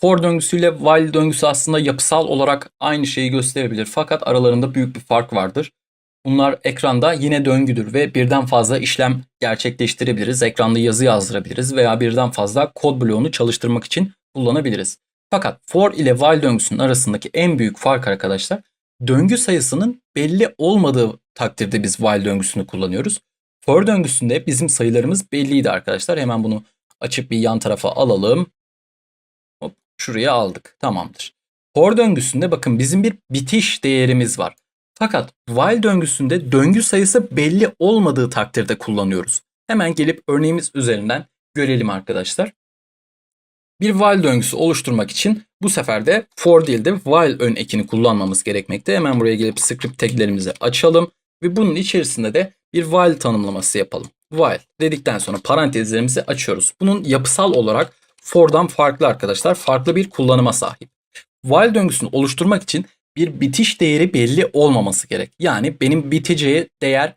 For döngüsüyle while döngüsü aslında yapısal olarak aynı şeyi gösterebilir fakat aralarında büyük bir fark vardır. Bunlar ekranda yine döngüdür ve birden fazla işlem gerçekleştirebiliriz. Ekranda yazı yazdırabiliriz veya birden fazla kod bloğunu çalıştırmak için kullanabiliriz. Fakat for ile while döngüsünün arasındaki en büyük fark arkadaşlar döngü sayısının belli olmadığı takdirde biz while döngüsünü kullanıyoruz. For döngüsünde bizim sayılarımız belliydi arkadaşlar. Hemen bunu açıp bir yan tarafa alalım. Şuraya aldık. Tamamdır. For döngüsünde bakın bizim bir bitiş değerimiz var. Fakat while döngüsünde döngü sayısı belli olmadığı takdirde kullanıyoruz. Hemen gelip örneğimiz üzerinden görelim arkadaşlar. Bir while döngüsü oluşturmak için bu sefer de for değil de while ön ekini kullanmamız gerekmekte. Hemen buraya gelip script taglerimizi açalım ve bunun içerisinde de bir while tanımlaması yapalım. While dedikten sonra parantezlerimizi açıyoruz. Bunun yapısal olarak for'dan farklı arkadaşlar. Farklı bir kullanıma sahip. While döngüsünü oluşturmak için bir bitiş değeri belli olmaması gerek. Yani benim biteceği değer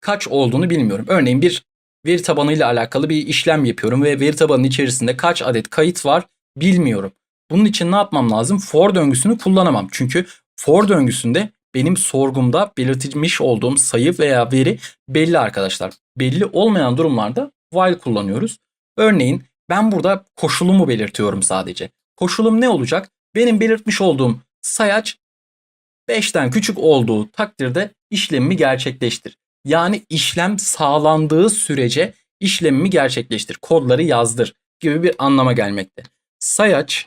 kaç olduğunu bilmiyorum. Örneğin bir veri tabanıyla alakalı bir işlem yapıyorum ve veri tabanının içerisinde kaç adet kayıt var bilmiyorum. Bunun için ne yapmam lazım? For döngüsünü kullanamam. Çünkü for döngüsünde benim sorgumda belirtilmiş olduğum sayı veya veri belli arkadaşlar. Belli olmayan durumlarda while kullanıyoruz. Örneğin ben burada koşulumu belirtiyorum sadece. Koşulum ne olacak? Benim belirtmiş olduğum sayaç 5'ten küçük olduğu takdirde işlemimi gerçekleştir. Yani işlem sağlandığı sürece işlemimi gerçekleştir. Kodları yazdır gibi bir anlama gelmekte. Sayaç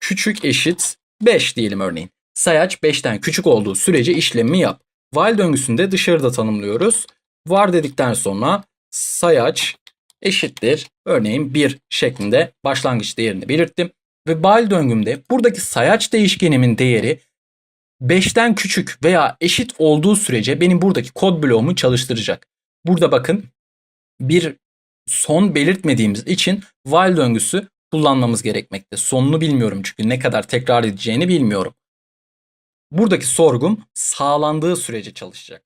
küçük eşit 5 diyelim örneğin. Sayaç 5'ten küçük olduğu sürece işlemi yap. While döngüsünde dışarıda tanımlıyoruz. Var dedikten sonra sayaç eşittir. Örneğin 1 şeklinde başlangıç değerini belirttim. Ve while döngümde buradaki sayaç değişkenimin değeri 5'ten küçük veya eşit olduğu sürece benim buradaki kod bloğumu çalıştıracak. Burada bakın bir son belirtmediğimiz için while döngüsü kullanmamız gerekmekte. Sonunu bilmiyorum çünkü ne kadar tekrar edeceğini bilmiyorum. Buradaki sorgum sağlandığı sürece çalışacak.